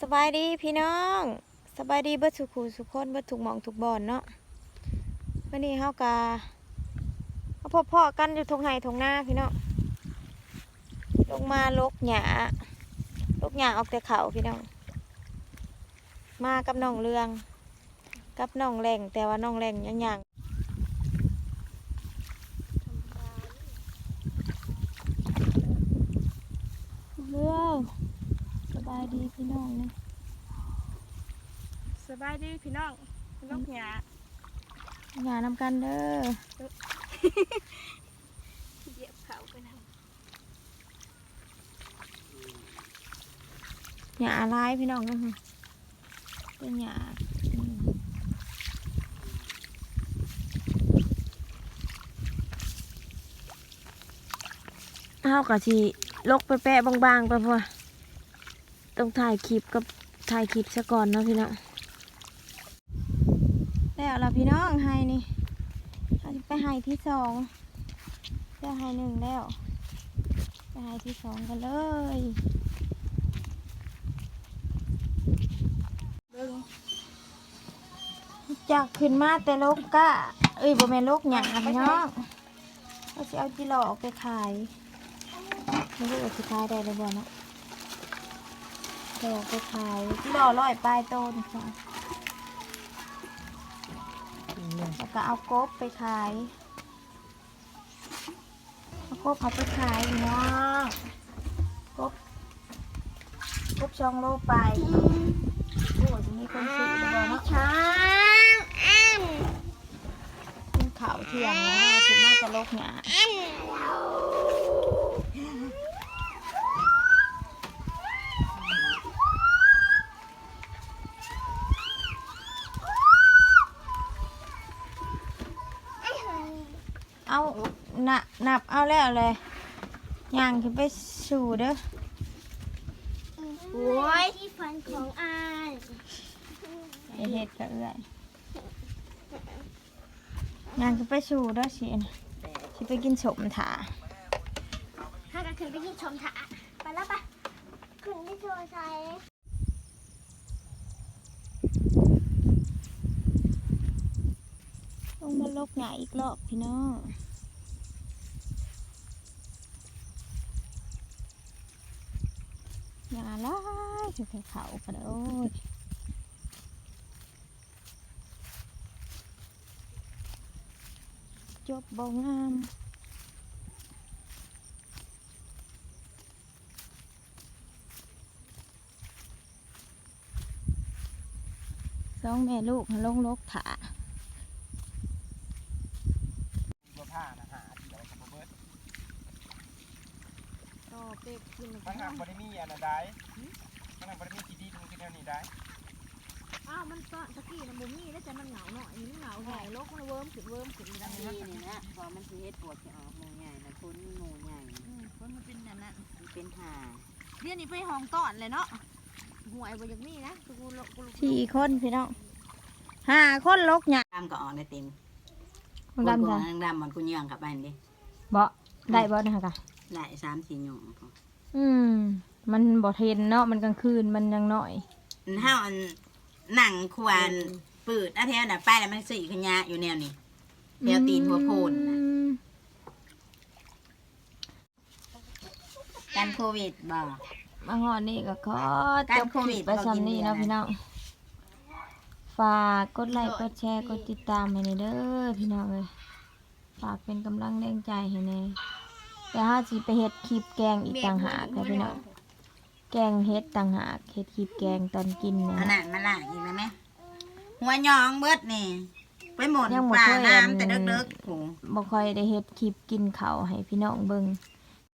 สบายดีพี่น้องสบายดีเบิดสุขูสุขคนเบิดถูกมองถูกบอนเนาะวันนี้เฮากาเอาพ่อพ่อๆกันอยู่ทงไห้ทงหน้าพี่น้องลงมาลกหยาลกหยาออกแต่เขาพี่น้องมากับน้องเรือง กับน้องแหล่งแต่ว่าน้องแหล่งยังยัง เรื่องสบายดีพี่น้องนะสบายดีพี่น้องลูกหยาอย่านำกันเด้อเหยียบเขาไปนะหยาลายพี่น้องนะคะเป็นหยาอืมเอากะที ลกไปแปะบางๆไปพอต้องถ่ายคลิปกับถ่ายคลิปซะก่อนเนาะพี่น้องแล้วล่ะพี่น้องไฮนี่เราจะไปไฮที่สองแล้วไฮหนึ่งแล้วไปไฮที่สองกันเลยเบิ่งจากขึ้นมาแต่ลกกะเอ้ยบ่แม่นลกหยังนะพี่น้องเราสิเอาจิหลอกไปขาย ไม่รู้ว่าสิขายได้หรือบ่เนาะเอาออกไปขายจิหลอร้อยปลายต้นค่ะแล้วก็เอากบไปขายเอากบเอาไปขายพี่น้องกบกบช่องโลไปโอ้ยมีคนซื้อหรือบ่เนาะช้างอ้มขึ้นเขาเที่ยงนะถึงน่าจะโลกหยาเอา นับนับเอาแล้วเลยย่างขึ้นไปสู่เด้อโอ้ยที่ฟันของอายไอเห็ดก็เอื้อยย่างขึ้นไปสู่เด้อสินะสิไปกินสมถาถ้ากันขึ้นไปที่ชมถาไปแล้วปะขึ้นที่โชว์ชัยลงมาโลกหยาอีกรอบพี่น้อง ยาละคือเขากระโดดจบบ่งามสองแม่ลูกลงลกถา ตัวผ้านะหาเดี๋ยวสมมติ ต่อเป็ดกินมันหักบริมีอันนั้นได้มันหักบริมีจีดีมันกินแนวนี้ได้อ้าวมันก็ตะกี้นะบุมี่แล้วจะมันเหงาหน่อยนี่มันเหงาใหญ่โลกมันเวิร์มขึ้นเวิร์มขึ้นดังนี่นี้นี่นะพอมันสิเฮ็ดปวดจะออกหมูใหญ่นะคุณหมูใหญ่คนมันเป็นแบบนั้นมันเป็นห่าเดี๋ยวนี้ไปห้องต้อนเลยเนาะหวยบ่อย่างนี้นะกูกูกูสี่คนพี่น้องห้าคนลกหยาดำก็ออกได้เต็มของดำจ้ะจ้ะดำมันกูเยื่องกลับไปนี่ดิบ่ได้บ่นะคะกะ หลายสามสี่หยงอืม มันบ่เทนเนาะมันกลางคืนมันยังน้อยอันเฮาอันหนังควานปืดอาเทวน่ะไปแล้วมันสีขยะอยู่แนวนี้แนวตีนหัวโพนน่ะอืมกันโควิดบ่ มาหอดนี่ก็ขอการจบโคควิลิดปไปซ้ำนี้เนาะเรากินเบียร์นะพี่น้องฝากกดไลค์กดแชร์กดติดตามให้ในเด้อพี่น้องเลยฝากเป็นกำลังแรงใจให้แน่ เดี๋ยวห้าสิไปเฮ็ดคลิปแกงอีกต่างหากเลยพี่น้องแกงเฮ็ดต่างหากเฮ็ดคลิปแกงตอนกินเนี่ยอันนั้นมาล่างอีกแล้วไหมหัวหยองเบิดนี่ ไปหมดยังบ่ปลาเคยน้ำแต่เด็กๆผูบ่ค่อยได้เฮ็ดคลิปกินข้าวให้พี่น้องเบิ่ง